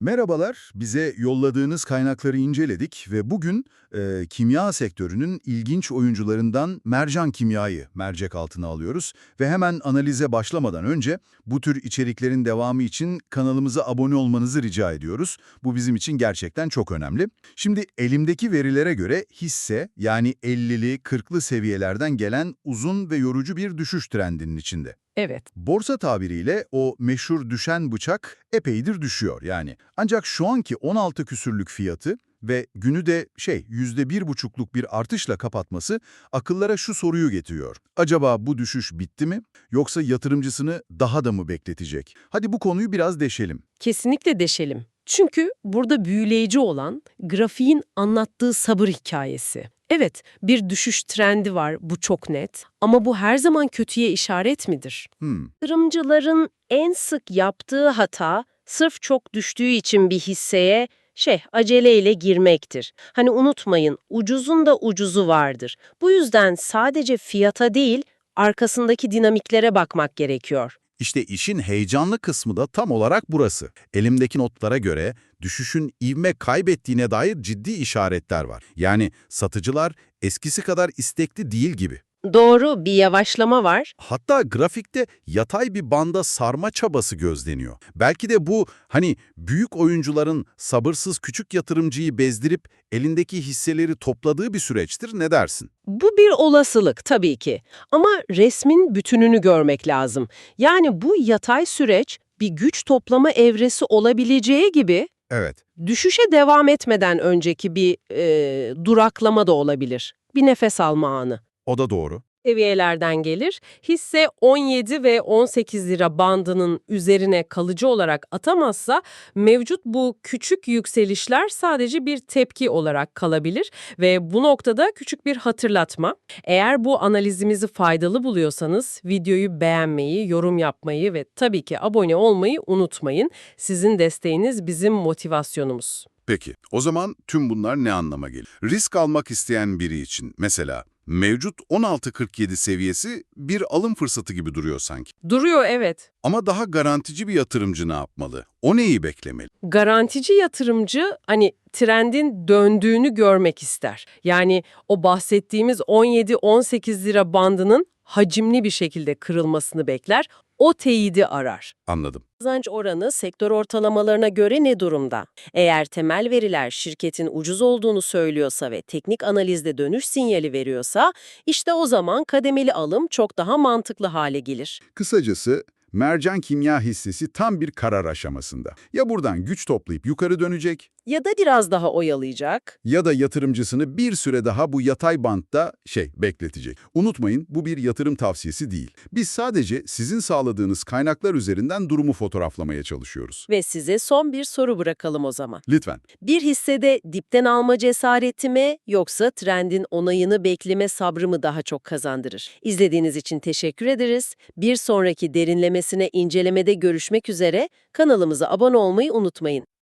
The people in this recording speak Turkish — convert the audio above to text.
Merhabalar, bize yolladığınız kaynakları inceledik ve bugün e, kimya sektörünün ilginç oyuncularından Mercan Kimya'yı mercek altına alıyoruz. Ve hemen analize başlamadan önce bu tür içeriklerin devamı için kanalımıza abone olmanızı rica ediyoruz. Bu bizim için gerçekten çok önemli. Şimdi elimdeki verilere göre hisse yani 50'li 40'lı seviyelerden gelen uzun ve yorucu bir düşüş trendinin içinde. Evet. Borsa tabiriyle o meşhur düşen bıçak epeydir düşüyor yani. Ancak şu anki 16 küsürlük fiyatı ve günü de şey %1,5'luk bir artışla kapatması akıllara şu soruyu getiriyor. Acaba bu düşüş bitti mi yoksa yatırımcısını daha da mı bekletecek? Hadi bu konuyu biraz deşelim. Kesinlikle deşelim. Çünkü burada büyüleyici olan grafiğin anlattığı sabır hikayesi. Evet, bir düşüş trendi var, bu çok net. Ama bu her zaman kötüye işaret midir? Hmm, Yatırımcıların en sık yaptığı hata sırf çok düştüğü için bir hisseye şey aceleyle girmektir. Hani unutmayın ucuzun da ucuzu vardır. Bu yüzden sadece fiyata değil arkasındaki dinamiklere bakmak gerekiyor. İşte işin heyecanlı kısmı da tam olarak burası. Elimdeki notlara göre düşüşün ivme kaybettiğine dair ciddi işaretler var. Yani satıcılar eskisi kadar istekli değil gibi. Doğru bir yavaşlama var. Hatta grafikte yatay bir banda sarma çabası gözleniyor. Belki de bu hani büyük oyuncuların sabırsız küçük yatırımcıyı bezdirip elindeki hisseleri topladığı bir süreçtir ne dersin? Bu bir olasılık tabii ki. Ama resmin bütününü görmek lazım. Yani bu yatay süreç bir güç toplama evresi olabileceği gibi Evet. düşüşe devam etmeden önceki bir e, duraklama da olabilir. Bir nefes alma anı. O da doğru. Seviyelerden gelir. Hisse 17 ve 18 lira bandının üzerine kalıcı olarak atamazsa mevcut bu küçük yükselişler sadece bir tepki olarak kalabilir ve bu noktada küçük bir hatırlatma. Eğer bu analizimizi faydalı buluyorsanız videoyu beğenmeyi, yorum yapmayı ve tabii ki abone olmayı unutmayın. Sizin desteğiniz bizim motivasyonumuz. Peki, o zaman tüm bunlar ne anlama gelir? Risk almak isteyen biri için mesela mevcut 16.47 seviyesi bir alım fırsatı gibi duruyor sanki. Duruyor evet. Ama daha garantici bir yatırımcı ne yapmalı? O neyi beklemeli? Garantici yatırımcı hani trendin döndüğünü görmek ister. Yani o bahsettiğimiz 17-18 lira bandının hacimli bir şekilde kırılmasını bekler. O teyidi arar. Anladım. Kazanç oranı sektör ortalamalarına göre ne durumda? Eğer temel veriler şirketin ucuz olduğunu söylüyorsa ve teknik analizde dönüş sinyali veriyorsa, işte o zaman kademeli alım çok daha mantıklı hale gelir. Kısacası Mercan Kimya hissesi tam bir karar aşamasında. Ya buradan güç toplayıp yukarı dönecek Ya da biraz daha oyalayacak. ya da yatırımcısını bir süre daha bu yatay bantta şey bekletecek. Unutmayın bu bir yatırım tavsiyesi değil. Biz sadece sizin sağladığınız kaynaklar üzerinden durumu fotoğraflamaya çalışıyoruz. Ve size son bir soru bırakalım o zaman. Lütfen. Bir hissede dipten alma cesareti mi yoksa trendin onayını bekleme sabrı mı daha çok kazandırır? İzlediğiniz için teşekkür ederiz. Bir sonraki derinlemesine incelemede görüşmek üzere kanalımıza abone olmayı unutmayın.